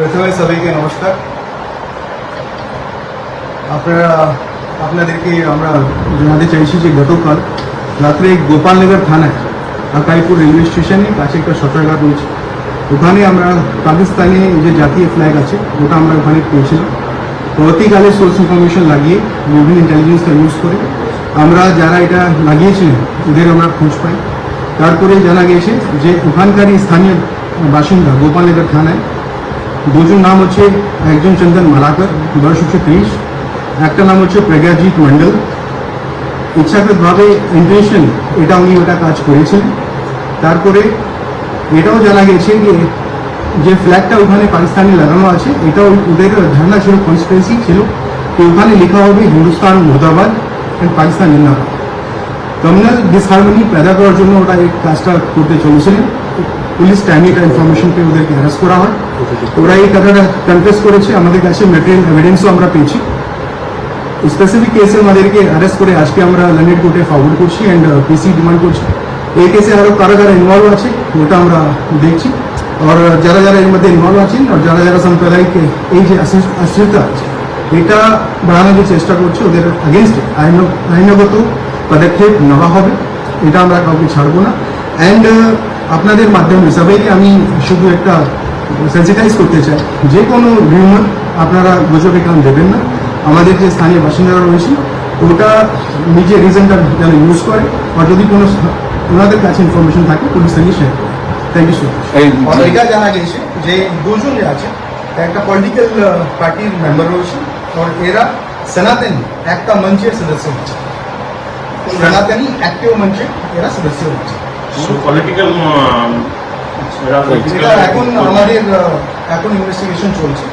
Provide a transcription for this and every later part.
প্রথমে সবাইকে নমস্কার। আপনারা, আপনাদেরকে আমরা জানাতে চাইছি যে গতকাল রাত্রে গোপালনগর থানায় আকাইপুর রেলওয়ে স্টেশনে কাছে একটা শৌচাগার রয়েছে। ওখানে আমরা পাকিস্তানি যে জাতীয় ফ্ল্যাগ আছে, ওটা আমরা ওখানে পেয়েছিলাম। পরবর্তীকালে সোর্স ইনফরমেশন লাগিয়ে বিভিন্ন ইন্টেলিজেন্সটা ইউজ করে আমরা যারা এটা লাগিয়েছিলেন ওদের আমরা খোঁজ পাই। তারপরে জানা গেছে যে ওখানকারই স্থানীয় বাসিন্দা গোপালনগর থানায় দুজন নাম হচ্ছে একজন চন্দন মালাকর বয়স হচ্ছে ত্রিশ একটা নাম হচ্ছে প্রজ্ঞাজিৎ মন্ডল ইচ্ছাকৃতভাবে ইন্টেনশন এটা উনি ওটা কাজ করেছেন তারপরে এটাও জানা গেছে যে যে ফ্ল্যাগটা ওখানে পাকিস্তানি লাগানো আছে এটাও ওদের ধারণা ছিল কনসিকুয়েন্সি ছিল ওখানে লেখা হবে হিন্দুস্তান মুর্দাবাদ অ্যান্ড পাকিস্তান জিন্দাবাদ কমিউনাল ডিসহারমনি পেদা করার জন্য ওরা এই কাজটা করতে চলেছিলেন পুলিশ টাইমে ইনফরমেশন পেয়ে ওদেরকে অ্যারেস্ট করা হয়। ওরা এই কথাটা কনফেস করেছে। আমাদের কাছে মেটেরিয়াল এভিডেন্সও আমরা পেয়েছি। স্পেসিফিক কেসে আমাদেরকে অ্যারেস্ট করে আজকে আমরা লন্ডন কোর্টে ফরওয়ার্ড করছি অ্যান্ড পিসি ডিমান্ড করছি। এই কেসে আরও কারা কারা ইনভলভ আছে, ওটা আমরা দেখছি। আর যারা যারা এর মধ্যে ইনভলভ আছেন আর যারা যারা সাম্প্রদায়িক এই যে অস্থিরতা আছে, এটা বাড়ানোর যে চেষ্টা করছে ওদের আগেনস্টে আইন, আইনগত পদক্ষেপ নেওয়া হবে। এটা আমরা কাউকে ছাড়বো না। অ্যান্ড আপনাদের মাধ্যমে সবাইকে আমি শুধু একটা সেন্সিটাইজ করতে চাই। যে কোনো রিউমার আপনারা গুজবে কারণ দেবেন না। আমাদের যে স্থানীয় বাসিন্দারা রয়েছে ওটা নিজে রিজনটা যেন ইউজ করে আর যদি কোনো ওনাদের কাছে ইনফরমেশন থাকে পুলিশ সঙ্গে শেয়ার করে থ্যাংক ইউ সো মাচ এটা জানা গেছে যে দুজন যে আছে একটা পলিটিক্যাল পার্টির মেম্বার রয়েছে আর এরা সনাতনী একটা মঞ্চের সদস্য হচ্ছে। সনাতনী অ্যাক্টিভ মঞ্চে এরা সদস্য হচ্ছে। পলিটিক্যাল এখন আমাদের এখন ইনভেস্টিগেশন চলছে।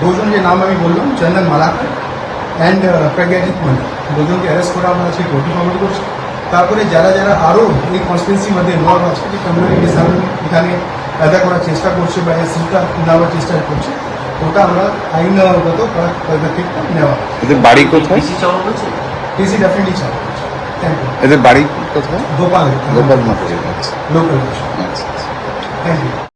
দুজন যে নাম আমি বললাম চন্দন মালাকার অ্যান্ড প্রজ্ঞাজিৎ মন্ডল দুজনকে অ্যারেস্ট করা আমরা সেই কোর্টে ফরওয়ার্ড করছি। তারপরে যারা যারা আরও এই কনস্টিটুয়েন্সির মধ্যে ইনভলভ আছে যে কমিউনিটি এখানে আদা করার চেষ্টা করছে বা এই সিটটা নেওয়ার চেষ্টা করছে ওটা আমরা আইনগত পদক্ষেপটা নেওয়া বাড়ি কোথায়? টিসি ডেফিনেটলি চাই থ্যাংক ইউ এদের বাড়ি কোথায়? গোপাল গোপাল মাতাজি আচ্ছা